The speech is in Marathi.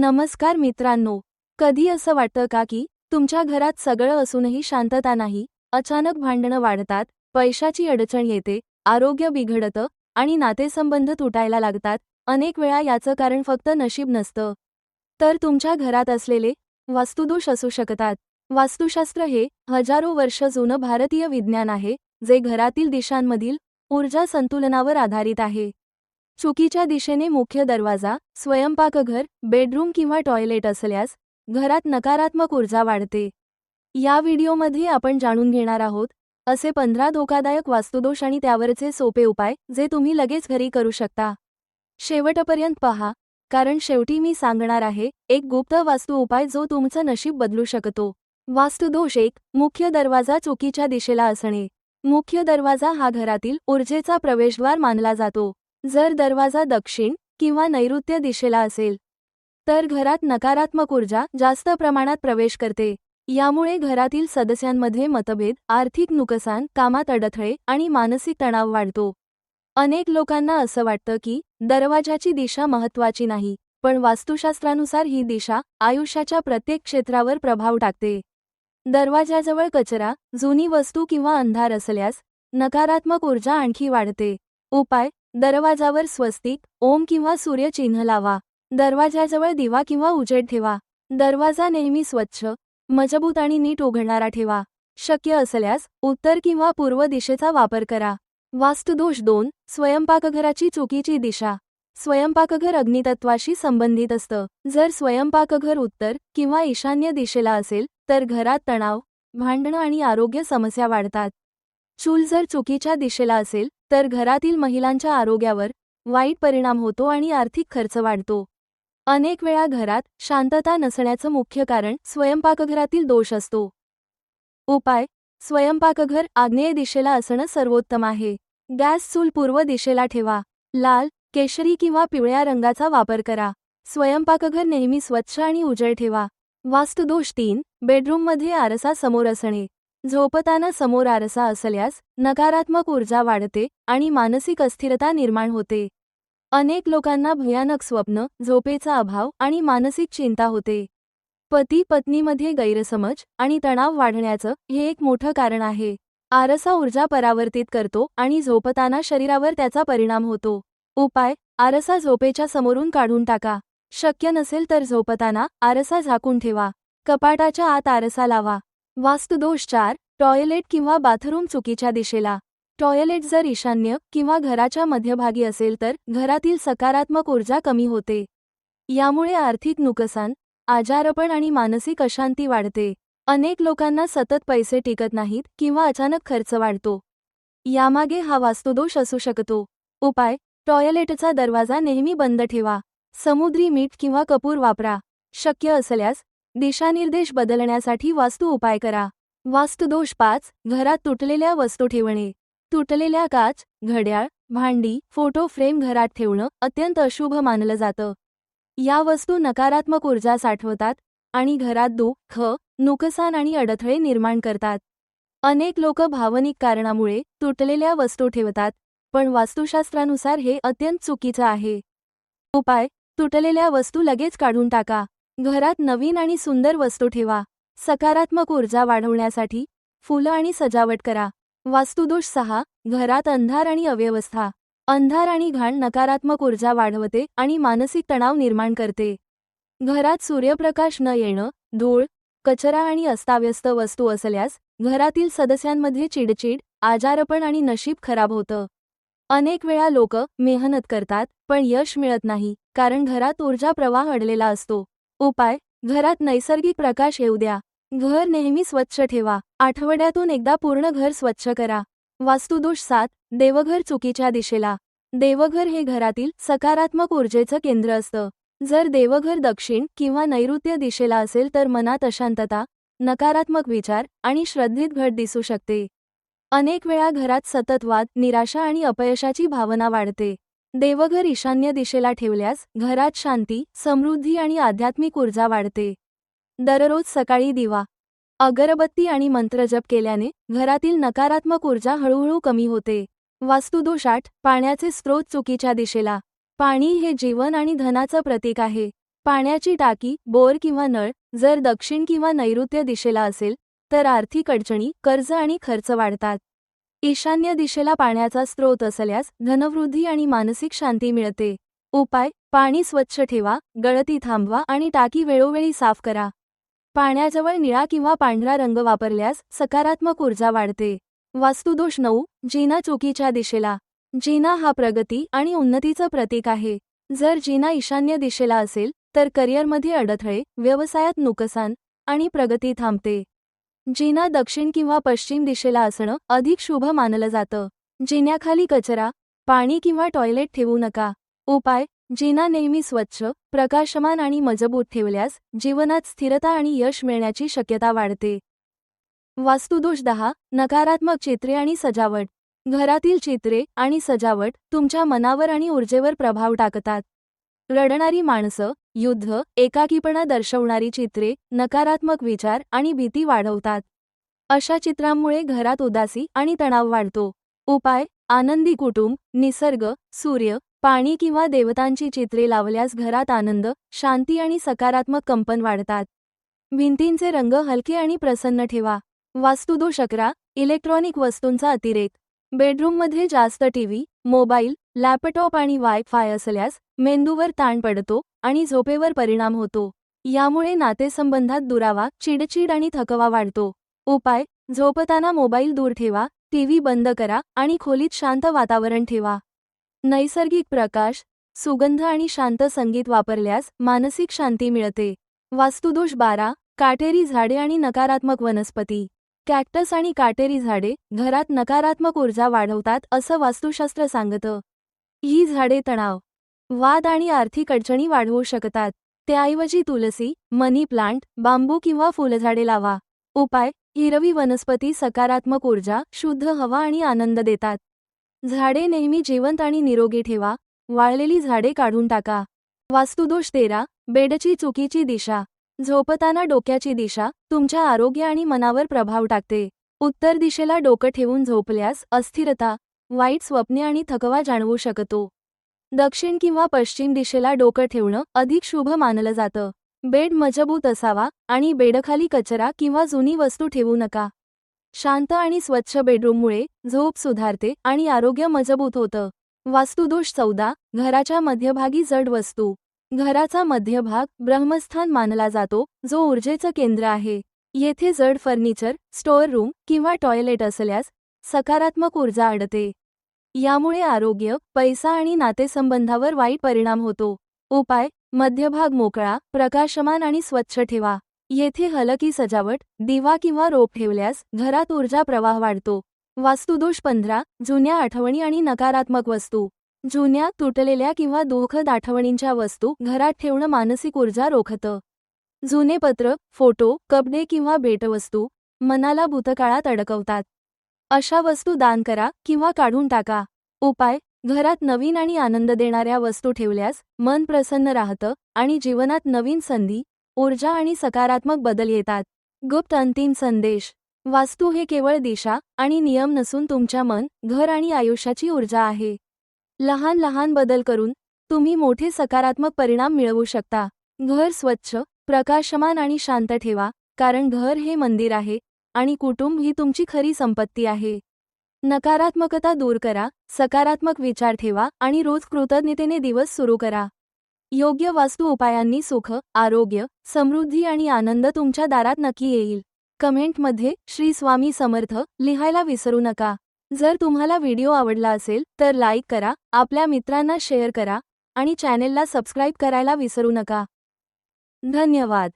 नमस्कार मित्रांनो कधी असं वाटतं का की तुमच्या घरात सगळं असूनही शांतता नाही अचानक भांडणं वाढतात पैशाची अडचण येते आरोग्य बिघडतं आणि नातेसंबंध तुटायला लागतात अनेक वेळा याचं कारण फक्त नशीब नसतं. तर तुमच्या घरात असलेले वास्तुदोष असू शकतात. वास्तुशास्त्र हे हजारो वर्ष जुनं भारतीय विज्ञान आहे जे घरातील दिशांमधील ऊर्जा संतुलनावर आधारित आहे. चुकीच्या दिशेने मुख्य दरवाजा स्वयंपाकघर बेडरूम किंवा टॉयलेट असल्यास घरात नकारात्मक ऊर्जा वाढते. या व्हिडिओमध्ये आपण जाणून घेणार आहोत असे पंधरा धोकादायक वास्तुदोष आणि त्यावरचे सोपे उपाय जे तुम्ही लगेच घरी करू शकता. शेवटपर्यंत पहा कारण शेवटी मी सांगणार आहे एक गुप्त वास्तू उपाय जो तुमचं नशीब बदलू शकतो. वास्तुदोष एक मुख्य दरवाजा चुकीच्या दिशेला असणे. मुख्य दरवाजा हा घरातील ऊर्जेचा प्रवेशद्वार मानला जातो. जर दरवाजा दक्षिण किंवा नैऋत्य दिशेला असेल तर घरात नकारात्मक ऊर्जा जास्त प्रमाणात प्रवेश करते. यामुळे घरातील सदस्यांमध्ये मतभेद आर्थिक नुकसान कामात अडथळे आणि मानसिक तणाव वाढतो. अनेक लोकांना असं वाटतं की दरवाजाची दिशा महत्वाची नाही पण वास्तुशास्त्रानुसार ही दिशा आयुष्याच्या प्रत्येक क्षेत्रावर प्रभाव टाकते. दरवाजाजवळ कचरा जुनी वस्तू किंवा अंधार असल्यास नकारात्मक ऊर्जा आणखी वाढते. उपाय दरवाजावर स्वस्तिक ओम किंवा सूर्यचिन्ह लावा. दरवाजाजवळ दिवा किंवा उजेड ठेवा. दरवाजा नेहमी स्वच्छ मजबूत आणि नीट उघडणारा ठेवा. शक्य असल्यास उत्तर किंवा पूर्व दिशेचा वापर करा. वास्तुदोष दोन स्वयंपाकघराची चुकीची दिशा. स्वयंपाकघर अग्नितत्वाशी संबंधित असतं. जर स्वयंपाकघर उत्तर किंवा ईशान्य दिशेला असेल तर घरात तणाव भांडणं आणि आरोग्य समस्या वाढतात. चूल जर चुकीच्या दिशेला असेल तर घरातील महिलांच्या आरोग्यावर वाईट परिणाम होतो आणि आर्थिक खर्च वाढतो. अनेक वेळा घरात शांतता नसण्याचं मुख्य कारण स्वयंपाकघरातील दोष असतो. उपाय स्वयंपाकघर आग्नेय दिशेला असणं सर्वोत्तम आहे. गॅस चूल पूर्व दिशेला ठेवा. लाल केशरी किंवा पिवळ्या रंगाचा वापर करा. स्वयंपाकघर नेहमी स्वच्छ आणि उजळ ठेवा. वास्तुदोष तीन बेडरूममध्ये आरसा समोर असणे. झोपताना समोर आरसा असल्यास नकारात्मक ऊर्जा वाढते आणि मानसिक अस्थिरता निर्माण होते. अनेक लोकांना भयानक स्वप्न झोपेचा अभाव आणि मानसिक चिंता होते. पती पत्नीमध्ये गैरसमज आणि तणाव वाढण्याचं हे एक मोठं कारण आहे. आरसा ऊर्जा परावर्तित करतो आणि झोपताना शरीरावर त्याचा परिणाम होतो. उपाय आरसा झोपेच्या समोरून काढून टाका. शक्य नसेल तर झोपताना आरसा झाकून ठेवा. कपाटाच्या आत आरसा लावा. वास्तुदोष चार टॉयलेट किंवा बाथरूम चुकीच्या दिशेला. टॉयलेट जर ईशान्य किंवा घराच्या मध्यभागी असेल तर घरातील सकारात्मक ऊर्जा कमी होते. यामुळे आर्थिक नुकसान आजारपण आणि मानसिक अशांती वाढते. अनेक लोकांना सतत पैसे टिकत नाहीत किंवा अचानक खर्च वाढतो. यामागे हा वास्तुदोष असू शकतो. उपाय टॉयलेटचा दरवाजा नेहमी बंद ठेवा. समुद्री मीठ किंवा कपूर वापरा. शक्य असल्यास दिशानिर्देश बदलण्यासाठी वास्तू उपाय करा. वास्तुदोष पाच घरात तुटलेल्या वस्तू ठेवणे. तुटलेल्या काच घड्याळ भांडी फोटो फ्रेम घरात ठेवणं अत्यंत अशुभ मानलं जातं. या वस्तू नकारात्मक ऊर्जा साठवतात आणि घरात दुःख नुकसान आणि अडथळे निर्माण करतात. अनेक लोक भावनिक कारणामुळे तुटलेल्या वस्तू ठेवतात पण वास्तुशास्त्रानुसार हे अत्यंत चुकीचं आहे. उपाय तुटलेल्या वस्तू लगेच काढून टाका. घरात नवीन आणि सुंदर वस्तू ठेवा. सकारात्मक ऊर्जा वाढवण्यासाठी फुलं आणि सजावट करा. वास्तुदोष सहा घरात अंधार आणि अव्यवस्था. अंधार आणि घाण नकारात्मक ऊर्जा वाढवते आणि मानसिक तणाव निर्माण करते. घरात सूर्यप्रकाश न येणं धूळ कचरा आणि अस्ताव्यस्त वस्तू असल्यास घरातील सदस्यांमध्ये चिडचिड आजारपण आणि नशीब खराब होतं. अनेक वेळा लोक मेहनत करतात पण यश मिळत नाही कारण घरात ऊर्जा प्रवाह अडलेला असतो. उपाय घरात नैसर्गिक प्रकाश येऊ द्या. घर नेहमी स्वच्छ ठेवा. आठवड्यातून एकदा पूर्ण घर स्वच्छ करा. वास्तुदोष सात देवघर चुकीच्या दिशेला. देवघर हे घरातील सकारात्मक ऊर्जेचं केंद्र असतं. जर देवघर दक्षिण किंवा नैऋत्य दिशेला असेल तर मनात अशांतता नकारात्मक विचार आणि श्रद्धेत घट दिसू शकते. अनेक वेळा घरात सतत वाद निराशा आणि अपयशाची भावना वाढते. देवघर ईशान्य दिशेला ठेवल्यास घरात शांती समृद्धी आणि आध्यात्मिक ऊर्जा वाढते. दररोज सकाळी दिवा अगरबत्ती आणि मंत्रजप केल्याने घरातील नकारात्मक ऊर्जा हळूहळू कमी होते. वास्तुदोष आठ पाण्याचे स्रोत चुकीच्या दिशेला. पाणी हे जीवन आणि धनाचं प्रतीक आहे. पाण्याची टाकी बोर किंवा नळ जर दक्षिण किंवा नैऋत्य दिशेला असेल तर आर्थिक अडचणी कर्ज आणि खर्च वाढतात. ईशान्य दिशेला पाण्याचा स्रोत असल्यास धनवृद्धी आणि मानसिक शांती मिळते. उपाय पाणी स्वच्छ ठेवा गळती थांबवा आणि टाकी वेळोवेळी साफ करा. पाण्याजवळ निळा किंवा पांढरा रंग वापरल्यास सकारात्मक ऊर्जा वाढते. वास्तुदोष नऊ जीना चुकीच्या दिशेला. जीना हा प्रगती आणि उन्नतीचं प्रतीक आहे. जर जीना ईशान्य दिशेला असेल तर करिअरमध्ये अडथळे व्यवसायात नुकसान आणि प्रगती थांबते. जिना दक्षिण किंवा पश्चिम दिशेला असणं अधिक शुभ मानलं जातं. जिन्याखाली कचरा पाणी किंवा टॉयलेट ठेवू नका. उपाय जिना नेहमी स्वच्छ प्रकाशमान आणि मजबूत ठेवल्यास जीवनात स्थिरता आणि यश मिळण्याची शक्यता वाढते. वास्तुदोष दहा नकारात्मक चित्रे आणि सजावट. घरातील चित्रे आणि सजावट तुमच्या मनावर आणि ऊर्जेवर प्रभाव टाकतात. रडणारी माणसं युद्ध एकाकीपणा दर्शवणारी चित्रे नकारात्मक विचार आणि भीती वाढवतात. अशा चित्रांमुळे घरात उदासी आणि तणाव वाढतो. उपाय आनंदी कुटुंब निसर्ग सूर्य पाणी किंवा देवतांची चित्रे लावल्यास घरात आनंद शांती आणि सकारात्मक कंपन वाढतात. भिंतींचे रंग हलके आणि प्रसन्न ठेवा. वास्तुदोष अकरा इलेक्ट्रॉनिक वस्तूंचा अतिरेक. बेडरूममध्ये जास्त टीव्ही मोबाईल लॅपटॉप आणि वायफाय असल्यास मेंदूवर ताण पडतो आणि झोपेवर परिणाम होतो. यामुळे नातेसंबंधात दुरावा चिडचिड आणि थकवा वाढतो. उपाय झोपताना मोबाईल दूर ठेवा टीव्ही बंद करा आणि खोलीत शांत वातावरण ठेवा. नैसर्गिक प्रकाश सुगंध आणि शांत संगीत वापरल्यास मानसिक शांती मिळते. वास्तुदोष बारा काटेरी झाडे आणि नकारात्मक वनस्पती. कॅक्टस आणि काटेरी झाडे घरात नकारात्मक ऊर्जा वाढवतात असं वास्तुशास्त्र सांगतं. ही झाडे तणाव वाद आणि आर्थिक अडचणी वाढवू शकतात. त्याऐवजी तुलसी मनी प्लांट बांबू किंवा फुलझाडे लावा. उपाय हिरवी वनस्पती सकारात्मक ऊर्जा शुद्ध हवा आणि आनंद देतात. झाडे नेहमी जिवंत आणि निरोगी ठेवा. वाळलेली झाडे काढून टाका. वास्तुदोष तेरा बेडची चुकीची दिशा. झोपताना डोक्याची दिशा तुमच्या आरोग्य आणि मनावर प्रभाव टाकते. उत्तर दिशेला डोकं ठेवून झोपल्यास अस्थिरता वाईट स्वप्ने आणि थकवा जाणवू शकतो. दक्षिण किंवा पश्चिम दिशेला डोकं ठेवणं अधिक शुभ मानलं जातं. बेड मजबूत असावा आणि बेडखाली कचरा किंवा जुनी वस्तू ठेवू नका. शांत आणि स्वच्छ बेडरूममुळे झोप सुधारते आणि आरोग्य मजबूत होतं. वास्तुदोष चौदा घराच्या मध्यभागी जड वस्तू. घराचा मध्यभाग ब्रह्मस्थान मानला जातो जो ऊर्जेचं केंद्र आहे. येथे जड फर्निचर स्टोअर रूम किंवा टॉयलेट असल्यास सकारात्मक ऊर्जा अडते. यामुळे आरोग्य पैसा आणि नातेसंबंधावर वाईट परिणाम होतो. उपाय मध्यभाग मोकळा प्रकाशमान आणि स्वच्छ ठेवा. येथे हलकी सजावट दिवा किंवा रोप ठेवल्यास घरात ऊर्जा प्रवाह वाढतो. वास्तुदोष पंधरा जुन्या आठवणी आणि नकारात्मक वस्तू. जुन्या तुटलेल्या किंवा दुःखद आठवणींच्या वस्तू घरात ठेवणं मानसिक ऊर्जा रोखतं. जुने पत्र फोटो कपडे किंवा भेटवस्तू मनाला भूतकाळात अडकवतात. अशा वस्तू दान करा किंवा काढून टाका. उपाय घरात नवीन आणि आनंद देणाऱ्या वस्तू ठेवल्यास मन प्रसन्न राहतं आणि जीवनात नवीन संधी ऊर्जा आणि सकारात्मक बदल येतात. गुप्त अंतिम संदेश. वास्तू हे केवळ दिशा आणि नियम नसून तुमच्या मन घर आणि आयुष्याची ऊर्जा आहे. लहान लहान बदल करून तुम्ही मोठे सकारात्मक परिणाम मिळवू शकता. घर स्वच्छ प्रकाशमान आणि शांत ठेवा कारण घर हे मंदिर आहे आणि कुटुंब ही तुमची खरी संपत्ती आहे. नकारात्मकता दूर करा सकारात्मक विचार ठेवा आणि रोज कृतज्ञतेने दिवस सुरू करा. योग्य वास्तू उपायांनी सुख आरोग्य समृद्धी आणि आनंद तुमच्या दारात नक्की येईल. कमेंटमध्ये श्री स्वामी समर्थ लिहायला विसरू नका. जर तुम्हाला व्हिडिओ आवडला असेल तर लाईक करा आपल्या मित्रांना शेअर करा आणि चॅनेलला सबस्क्राईब करायला विसरू नका. धन्यवाद.